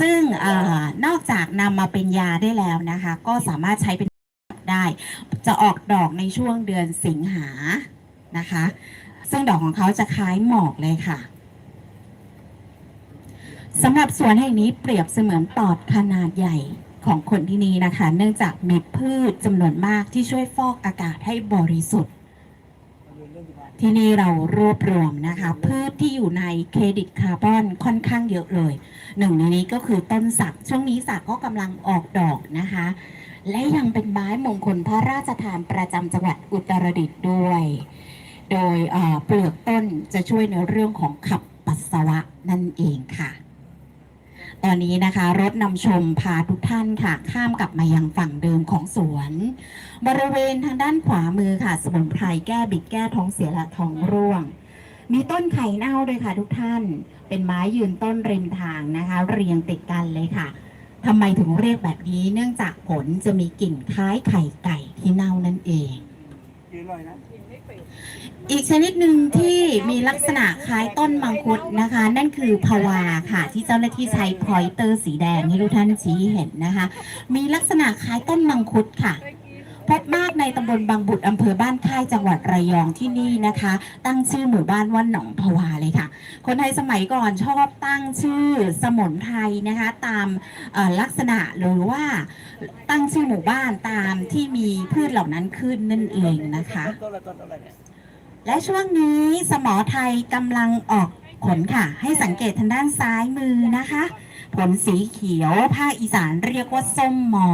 ซึ่งอนอกจากนำมาเป็นยาได้แล้วนะคะ ก็สามารถใช้เป็นได้ จะออกดอกในช่วงเดือนสิงหานะคะ ซึ่งดอกของเขาจะคล้ายหมอกเลยค่ะสำหรับสวนแห่งนี้เปรียบเสมือนปอดขนาดใหญ่ของคนที่นี่นะคะ เนื่องจากมีพืชจำนวนมากที่ช่วยฟอกอากาศให้บริสุทธิ์ ที่นี่เรารวบรวมนะคะพืชที่อยู่ในเครดิตคาร์บอนค่อนข้างเยอะเลย หนึ่งในนี้ก็คือต้นสักช่วงนี้สักก็กำลังออกดอกนะคะ และยังเป็นไม้มงคลพระราชทานประจำจังหวัดอุตรดิตถ์ด้วย โดยเปลือกต้นจะช่วยในเรื่องของขับปัสสาวะนั่นเองค่ะ ตอนนี้นะคะรถนำชมพาทุกท่านค่ะ ข้ามกลับมายังฝั่งเดิมของสวน บริเวณทางด้านขวามือค่ะ สมุนไพรแก้บิดแก้ท้องเสียและท้องร่วง มีต้นไข่เน่าด้วยค่ะทุกท่าน เป็นไม้ยืนต้นริมทางนะคะ เรียงติดกันเลยค่ะทำไมถึงเรียกแบบนี้ เนื่องจากผลจะมีกลิ่นคล้ายไข่ไก่ที่เน่านั่นเองยืนลอยนะ อีกชนิดหนึ่งที่มีลักษณะคล้ายต้นมังคุดนะคะ นั่นคือพวาค่ะ ที่เจ้าหน้าที่ใช้พอยเตอร์สีแดงให้ทุกท่านชี้เห็นนะคะ มีลักษณะคล้ายต้นมังคุดค่ะ พบมากในตำบลบางบุตรอำเภอบ้านค่ายจังหวัดระยองที่นี่นะคะ ตั้งชื่อหมู่บ้านว่าหนองพวาเลยค่ะ คนไทยสมัยก่อนชอบตั้งชื่อสมุนไพรนะคะ ตามลักษณะหรือว่าตั้งชื่อหมู่บ้านตามที่มีพืชเหล่านั้นขึ้นนั่นเองนะคะ และช่วงนี้สมอไทยกำลังออก ผลค่ะ ให้สังเกตทางด้านซ้ายมือนะคะ ผลสีเขียวภาคอีสานเรียกว่าส้มหมอ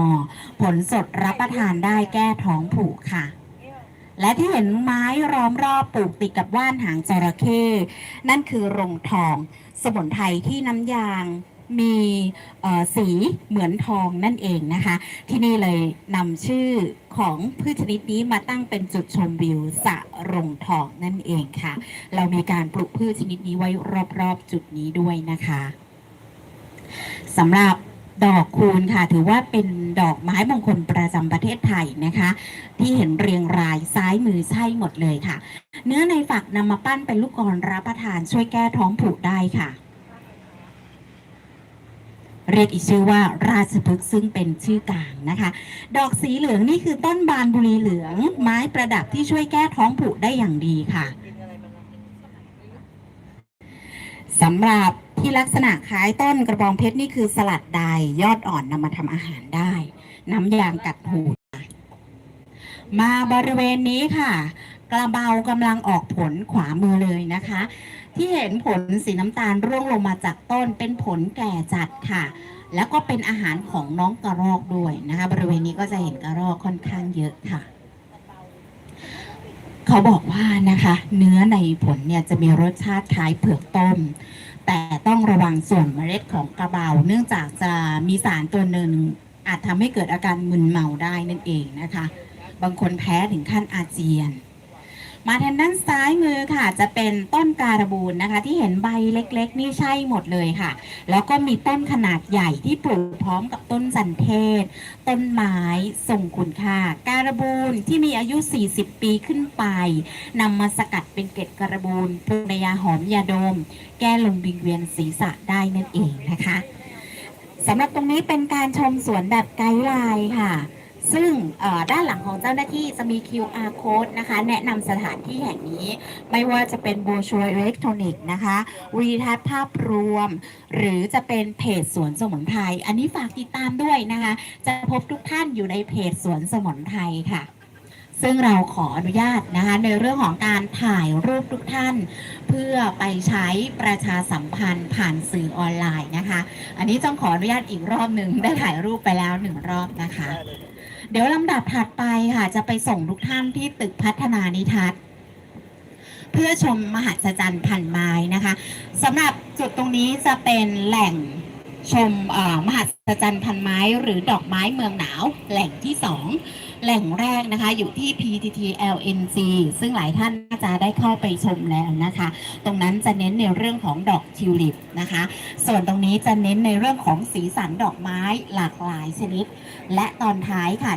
ผลสดรับประทานได้แก้ท้องผูกค่ะ และที่เห็นไม้ล้อมรอบปลูกติดกับว่านหางจระเข้นั่นคือรงทอง สมุนไพรที่น้ำยาง มีสีเหมือนทองนั่นเองนะคะ ที่นี่เลยนำชื่อของพืชชนิดนี้มาตั้งเป็นจุดชมวิวสะรงทองนั่นเองค่ะ เรามีการปลูกพืชชนิดนี้ไว้รอบๆจุดนี้ด้วยนะคะสำหรับดอกคูณค่ะ ถือว่าเป็นดอกไม้มงคลประจำประเทศไทยนะคะ ที่เห็นเรียงรายซ้ายมือใช่หมดเลยค่ะ เนื้อในฝักนำมาปั้นเป็นลูกกลอนรับประทานช่วยแก้ท้องผูกได้ค่ะ เรียกอีกชื่อว่าราชพฤกษ์ซึ่งเป็นชื่อกลางนะคะ ดอกสีเหลืองนี่คือต้นบานบุรีเหลือง ไม้ประดับที่ช่วยแก้ท้องผูกได้อย่างดีค่ะสำหรับที่ลักษณะคล้ายต้นกระบองเพชรนี่คือสลัดใดยอดอ่อนนำมาทำอาหารได้ น้ำยางกัดหูค่ะมาบริเวณนี้ค่ะ กระเบากำลังออกผลขวามือเลยนะคะ ที่เห็นผลสีน้ำตาลร่วงลงมาจากต้นเป็นผลแก่จัดค่ะ แล้วก็เป็นอาหารของน้องกระรอกด้วยนะคะ บริเวณนี้ก็จะเห็นกระรอกค่อนข้างเยอะค่ะ เขาบอกว่านะคะ เนื้อในผลเนี่ยจะมีรสชาติคล้ายเผือกต้มแต่ต้องระวังส่วนเมล็ดของกระเบา เนื่องจากจะมีสารตัวหนึ่งอาจทำให้เกิดอาการมึนเมาได้นั่นเองนะคะ บางคนแพ้ถึงขั้นอาเจียน มาทางด้านซ้ายมือค่ะ จะเป็นต้นการบูนนะคะ ที่เห็นใบเล็กๆ นี่ใช่หมดเลยค่ะ แล้วก็มีต้นขนาดใหญ่ที่ปลูกพร้อมกับต้นจันเทศ ต้นไม้ทรงคุณค่า การบูนที่มีอายุ 40 ปีขึ้นไปนำมาสกัดเป็นเกล็ดการบูนปรุงในยาหอมยาดม แก้ลมวิงเวียนศีรษะได้นั่นเองนะคะสำหรับตรงนี้เป็นการชมสวนแบบไกด์ไลน์ค่ะ ซึ่งด้านหลังของเจ้าหน้าที่จะมี QR code นะคะ แนะนำสถานที่แห่งนี้ ไม่ว่าจะเป็นโบชัวอิเล็กทรอนิกส์นะคะรีทัศน์ภาพรวม หรือจะเป็นเพจสวนสมุนไพรอันนี้ฝากติดตามด้วยนะคะ จะพบทุกท่านอยู่ในเพจสวนสมุนไพรค่ะซึ่งเราขออนุญาตนะคะในเรื่องของการถ่ายรูปทุกท่าน เพื่อไปใช้ประชาสัมพันธ์ผ่านสื่อออนไลน์นะคะ อันนี้ต้องขออนุญาตอีกรอบหนึ่งได้ถ่ายรูปไปแล้วหนึ่งรอบนะคะ เดี๋ยวลำดับถัดไปค่ะ จะไปส่งทุกท่านที่ตึกพัฒนานิทัศน์เพื่อชมมหัศจรรย์พันไม้นะคะสำหรับจุดตรงนี้จะเป็นแหล่งชมมหัศจรรย์พันไม้หรือดอกไม้เมืองหนาว แหล่งที่สองแหล่งแรกนะคะ อยู่ที่ PTT LNG ซึ่งหลายท่านน่าจะได้เข้าไปชมแล้วนะคะ ตรงนั้นจะเน้นในเรื่องของดอกทิวลิปนะคะ ส่วนตรงนี้จะเน้นในเรื่องของสีสันดอกไม้หลากหลายชนิด และตอนท้ายค่ะ